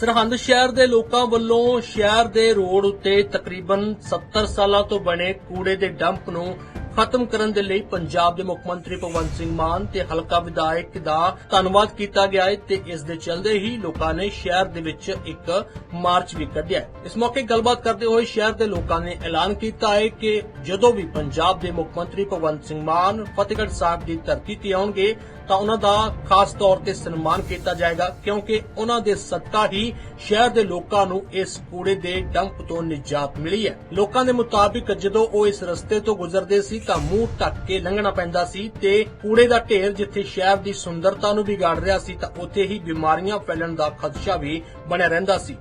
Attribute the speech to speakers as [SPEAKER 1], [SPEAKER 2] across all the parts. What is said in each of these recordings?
[SPEAKER 1] ਸਰਹੰਦ ਸ਼ਹਿਰ ਦੇ ਲੋਕਾਂ ਵੱਲੋਂ ਸ਼ਹਿਰ ਦੇ ਰੋਡ ਉੱਤੇ ਤਕਰੀਬਨ 70 ਸਾਲਾਂ ਤੋਂ ਬਣੇ ਕੂੜੇ ਦੇ ਡੰਪ ਨੂੰ ਖਤਮ ਕਰਨ ਦੇ ਲਈ ਪੰਜਾਬ ਦੇ ਮੁੱਖ ਮੰਤਰੀ ਭਗਵੰਤ ਸਿੰਘ ਮਾਨ ਤੇ ਹਲਕਾ ਵਿਧਾਇਕ ਦਾ ਧੰਨਵਾਦ ਕੀਤਾ ਗਿਆ ਹੈ ਤੇ ਇਸ ਦੇ ਚੱਲਦੇ ਹੀ ਲੋਕਾਂ ਨੇ ਸ਼ਹਿਰ ਦੇ ਵਿੱਚ ਇੱਕ ਮਾਰਚ ਵੀ ਕੱਢਿਆ ਇਸ ਮੌਕੇ ਗੱਲਬਾਤ ਕਰਦੇ ਹੋਏ ਸ਼ਹਿਰ ਦੇ ਲੋਕਾਂ ਨੇ ਐਲਾਨ ਕੀਤਾ ਹੈ ਕਿ ਜਦੋਂ ਵੀ ਪੰਜਾਬ ਦੇ ਮੁੱਖ ਮੰਤਰੀ ਭਗਵੰਤ ਸਿੰਘ ਮਾਨ ਫਤਿਹਗੜ੍ਹ ਸਾਹਿਬ ਦੀ ਧਰਤੀ ਤੇ ਆਉਣਗੇ ਤਾਂ ਉਹਨਾਂ ਦਾ ਖਾਸ ਤੌਰ ਤੇ ਸਨਮਾਨ ਕੀਤਾ ਜਾਏਗਾ ਕਿਉਂਕਿ ਉਹਨਾਂ ਦੇ ਸਦਕਾ ਹੀ ਸ਼ਹਿਰ ਦੇ ਲੋਕਾਂ ਨੂੰ ਇਸ ਕੂੜੇ ਦੇ ਡੰਪ ਤੋਂ ਨਿਜਾਤ ਮਿਲੀ ਹੈ। ਲੋਕਾਂ ਦੇ ਮੁਤਾਬਿਕ ਜਦੋਂ ਉਹ ਇਸ ਰਸਤੇ ਤੋਂ ਗੁਜ਼ਰਦੇ ਸੀ ਤਾਂ ਮੂੰਹ ਢੱਕ ਕੇ ਲੰਘਣਾ ਪੈਂਦਾ ਸੀ ਤੇ ਕੂੜੇ ਦਾ ਢੇਰ ਜਿੱਥੇ ਸ਼ਹਿਰ ਦੀ ਸੁੰਦਰਤਾ ਨੂੰ ਵਿਗਾੜ ਰਿਹਾ ਸੀ ਤਾਂ ਉੱਥੇ ਹੀ ਬਿਮਾਰੀਆਂ ਫੈਲਣ ਦਾ ਖਦਸ਼ਾ ਵੀ ਬਣਿਆ ਰਹਿੰਦਾ ਸੀ।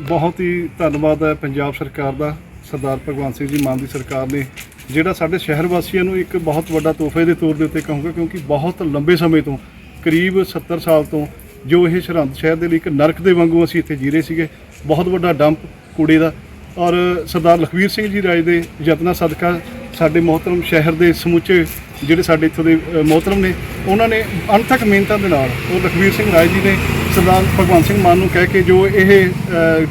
[SPEAKER 2] ਬਹੁਤ ਹੀ ਧੰਨਵਾਦ ਹੈ ਪੰਜਾਬ ਸਰਕਾਰ ਦਾ, ਸਰਦਾਰ ਭਗਵੰਤ ਸਿੰਘ ਜੀ, ਮਾਨ ਦੀ ਸਰਕਾਰ ਨੇ, ਜਿਹੜਾ ਸਾਡੇ ਸ਼ਹਿਰ ਵਾਸੀਆਂ ਨੂੰ ਇੱਕ ਬਹੁਤ ਵੱਡਾ ਤੋਹਫੇ ਦੇ ਤੌਰ ਦੇ ਉੱਤੇ ਕਹੂੰਗਾ ਕਿਉਂਕਿ ਬਹੁਤ ਲੰਬੇ ਸਮੇਂ ਤੋਂ, ਕਰੀਬ 70 ਸਾਲ ਤੋਂ ਜੋ ਇਹ ਸਰਹੰਦ ਸ਼ਹਿਰ ਦੇ ਲਈ ਇੱਕ ਨਰਕ ਦੇ ਵਾਂਗੂ ਅਸੀਂ ਇੱਥੇ ਜੀ ਰਹੇ ਸੀਗੇ, ਬਹੁਤ ਵੱਡਾ ਡੰਪ ਕੂੜੇ ਦਾ ਔਰ ਸਰਦਾਰ ਲਖਵੀਰ ਸਿੰਘ ਜੀ ਰਾਜ ਦੇ ਯਤਨਾਂ ਸਦਕਾ ਸਾਡੇ ਮੋਹਤਰਮ ਸ਼ਹਿਰ ਦੇ ਸਮੁੱਚੇ ਜਿਹੜੇ ਸਾਡੇ ਇੱਥੋਂ ਦੇ ਮੋਹਤਰਮ ਨੇ, ਉਹਨਾਂ ਨੇ ਅਣਥੱਕ ਮਿਹਨਤਾਂ ਦੇ ਨਾਲ, ਉਹ ਲਖਵੀਰ ਸਿੰਘ ਰਾਏ ਜੀ ਨੇ ਸਰਦਾਰ ਭਗਵੰਤ ਸਿੰਘ ਮਾਨ ਨੂੰ ਕਹਿ ਕੇ ਜੋ ਇਹ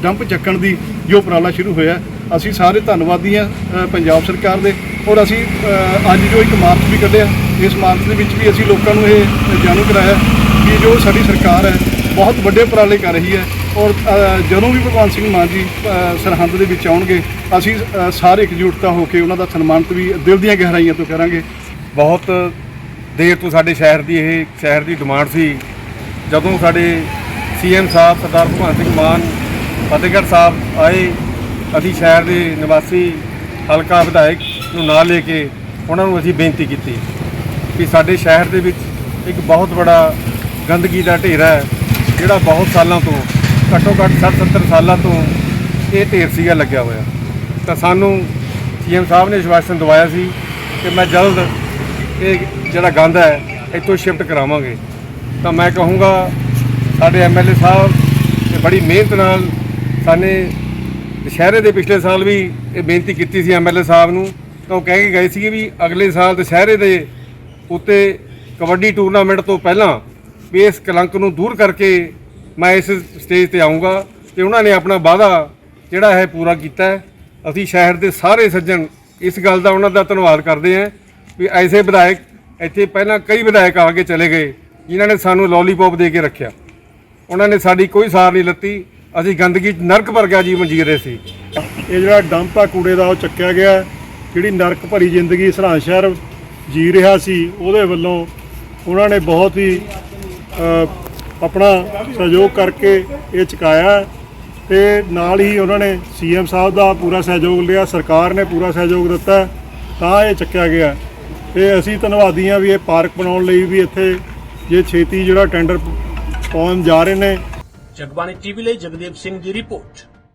[SPEAKER 2] ਡੰਪ ਚੱਕਣ ਦੀ ਜੋ ਉਪਰਾਲਾ ਸ਼ੁਰੂ ਹੋਇਆ, ਅਸੀਂ ਸਾਰੇ ਧੰਨਵਾਦੀ ਹਾਂ ਪੰਜਾਬ ਸਰਕਾਰ ਦੇ, ਔਰ ਅਸੀਂ ਅੱਜ ਜੋ ਇੱਕ ਮਾਰਚ ਵੀ ਕੱਢਿਆ, ਇਸ ਮਾਰਚ ਦੇ ਵਿੱਚ ਵੀ ਅਸੀਂ ਲੋਕਾਂ ਨੂੰ ਇਹ ਜਾਣੂ ਕਰਾਇਆ ਕਿ ਜੋ ਸਾਡੀ ਸਰਕਾਰ ਹੈ, ਬਹੁਤ ਵੱਡੇ ਉਪਰਾਲੇ ਕਰ ਰਹੀ ਹੈ ਔਰ ਜਦੋਂ ਵੀ ਭਗਵੰਤ ਸਿੰਘ ਮਾਨ ਜੀ ਸਰਹੰਦ ਦੇ ਵਿੱਚ ਆਉਣਗੇ, ਅਸੀਂ ਸਾਰੇ ਇਕਜੁੱਟਤਾ ਹੋ ਕੇ ਉਹਨਾਂ ਦਾ ਸਨਮਾਨਿਤ ਵੀ ਦਿਲ ਦੀਆਂ ਗਹਿਰਾਈਆਂ ਤੋਂ ਕਰਾਂਗੇ।
[SPEAKER 3] ਬਹੁਤ ਦੇਰ ਤੋਂ ਸਾਡੇ ਸ਼ਹਿਰ ਦੀ ਇਹ, ਸ਼ਹਿਰ ਦੀ ਡਿਮਾਂਡ ਸੀ। ਜਦੋਂ ਸਾਡੇ ਸੀਐਮ ਸਾਹਿਬ ਸਰਦਾਰ ਭਗਵੰਤ ਸਿੰਘ ਮਾਨ ਫਤਿਹਗੜ੍ਹ ਸਾਹਿਬ ਆਏ, ਅਸੀਂ ਸ਼ਹਿਰ ਦੇ ਨਿਵਾਸੀ ਹਲਕਾ ਵਿਧਾਇਕ ਨੂੰ ਨਾਲ ਲੈ ਕੇ ਉਹਨਾਂ ਨੂੰ ਅਸੀਂ ਬੇਨਤੀ ਕੀਤੀ ਕਿ ਸਾਡੇ ਸ਼ਹਿਰ ਦੇ ਵਿੱਚ ਇੱਕ ਬਹੁਤ ਬੜਾ ਗੰਦਗੀ ਦਾ ਢੇਰ ਹੈ, ਜਿਹੜਾ ਬਹੁਤ ਸਾਲਾਂ ਤੋਂ ਘੱਟੋ ਘੱਟ 60 70 ਸਾਲਾਂ ਤੋਂ ਇਹ ਢੇਰ ਸੀਗਾ ਲੱਗਿਆ ਹੋਇਆ। ਤਾਂ ਸਾਨੂੰ ਸੀਐਮ ਸਾਹਿਬ ਨੇ ਵਿਸ਼ਵਾਸਨ ਦਵਾਇਆ ਸੀ ਕਿ ਮੈਂ ਜਲਦ ਇਹ ਜਿਹੜਾ ਗੰਦ ਹੈ, ਇੱਥੋਂ ਸ਼ਿਫਟ ਕਰਾਵਾਂਗੇ। ਤਾਂ ਮੈਂ ਕਹੂੰਗਾ, ਸਾਡੇ ਐਮਐਲਏ ਸਾਹਿਬ ਨੇ ਬੜੀ ਮਿਹਨਤ ਨਾਲ ਸਾਨੇ ਦੁਸ਼ਹਿਰੇ ਦੇ ਪਿਛਲੇ ਸਾਲ ਵੀ ਇਹ ਬੇਨਤੀ ਕੀਤੀ ਸੀ ਐਮਐਲਏ ਸਾਹਿਬ ਨੂੰ। ਤਾਂ ਉਹ ਕਹਿ ਕੇ ਗਏ ਸੀ ਵੀ ਅਗਲੇ ਸਾਲ ਦੁਸ਼ਹਿਰੇ ਦੇ ਉੱਤੇ ਕਬੱਡੀ ਟੂਰਨਾਮੈਂਟ ਤੋਂ ਪਹਿਲਾਂ ਵੀ ਇਸ ਕਲੰਕ ਨੂੰ ਦੂਰ ਕਰਕੇ ਮੈਂ ਇਸ ਸਟੇਜ ਤੇ ਆਉਂਗਾ ਤੇ ਉਹਨਾਂ ਨੇ ਆਪਣਾ ਵਾਅਦਾ ਜਿਹੜਾ ਹੈ ਪੂਰਾ ਕੀਤਾ ਹੈ। ਅਸੀਂ ਸ਼ਹਿਰ ਦੇ ਸਾਰੇ ਸੱਜਣ ਇਸ ਗੱਲ ਦਾ ਉਹਨਾਂ ਦਾ ਧੰਨਵਾਦ ਕਰਦੇ ਹਾਂ ਵੀ ਐਸੇ ਵਿਧਾਇਕ, ਇੱਥੇ ਪਹਿਲਾਂ ਕਈ ਵਿਧਾਇਕ ਆ ਕੇ ਚਲੇ ਗਏ, ਜਿਨ੍ਹਾਂ ਨੇ ਸਾਨੂੰ ਲੋਲੀਪੌਪ ਦੇ ਕੇ ਰੱਖਿਆ। ਉਹਨਾਂ ਨੇ ਸਾਡੀ ਕੋਈ ਸਾਰ ਨਹੀਂ ਲੱਤੀ। ਅਸੀਂ ਗੰਦਗੀ 'ਚ ਨਰਕ ਵਰਗਾ ਜੀਵਨ ਜੀ ਰਹੇ ਸੀ।
[SPEAKER 2] ਇਹ ਜਿਹੜਾ ਡੰਪ ਆ ਕੂੜੇ ਦਾ, ਉਹ ਚੱਕਿਆ ਗਿਆ ਜਿਹੜੀ ਨਰਕ ਭਰੀ ਜ਼ਿੰਦਗੀ ਸਰਹੰਦ ਸ਼ਹਿਰ ਜੀ ਰਿਹਾ ਸੀ, ਉਹਦੇ ਵੱਲੋਂ ਉਹਨਾਂ ਨੇ ਬਹੁਤ ਹੀ ਆਪਣਾ ਸਹਿਯੋਗ ਕਰਕੇ ਇਹ ਚੁਕਾਇਆ ਹੈ ਤੇ ਨਾਲ ਹੀ ਉਹਨਾਂ ਨੇ ਸੀਐਮ ਸਾਹਿਬ ਦਾ ਪੂਰਾ ਸਹਿਯੋਗ ਲਿਆ, ਸਰਕਾਰ ਨੇ ਪੂਰਾ ਸਹਿਯੋਗ ਦਿੱਤਾ ਤਾਂ ਇਹ ਚੱਕਿਆ ਗਿਆ ਤੇ ਅਸੀਂ ਧੰਨਵਾਦੀ ਹਾਂ ਵੀ ਇਹ ਪਾਰਕ ਬਣਾਉਣ ਲਈ ਵੀ ਇੱਥੇ ਜੇ ਛੇਤੀ ਜਿਹੜਾ ਟੈਂਡਰ ਪਾਉਣ ਜਾ ਰਹੇ ਨੇ।
[SPEAKER 1] ਜਗਬਾਣੀ ਟੀਵੀ ਲਈ ਜਗਦੀਪ ਸਿੰਘ ਦੀ ਰਿਪੋਰਟ।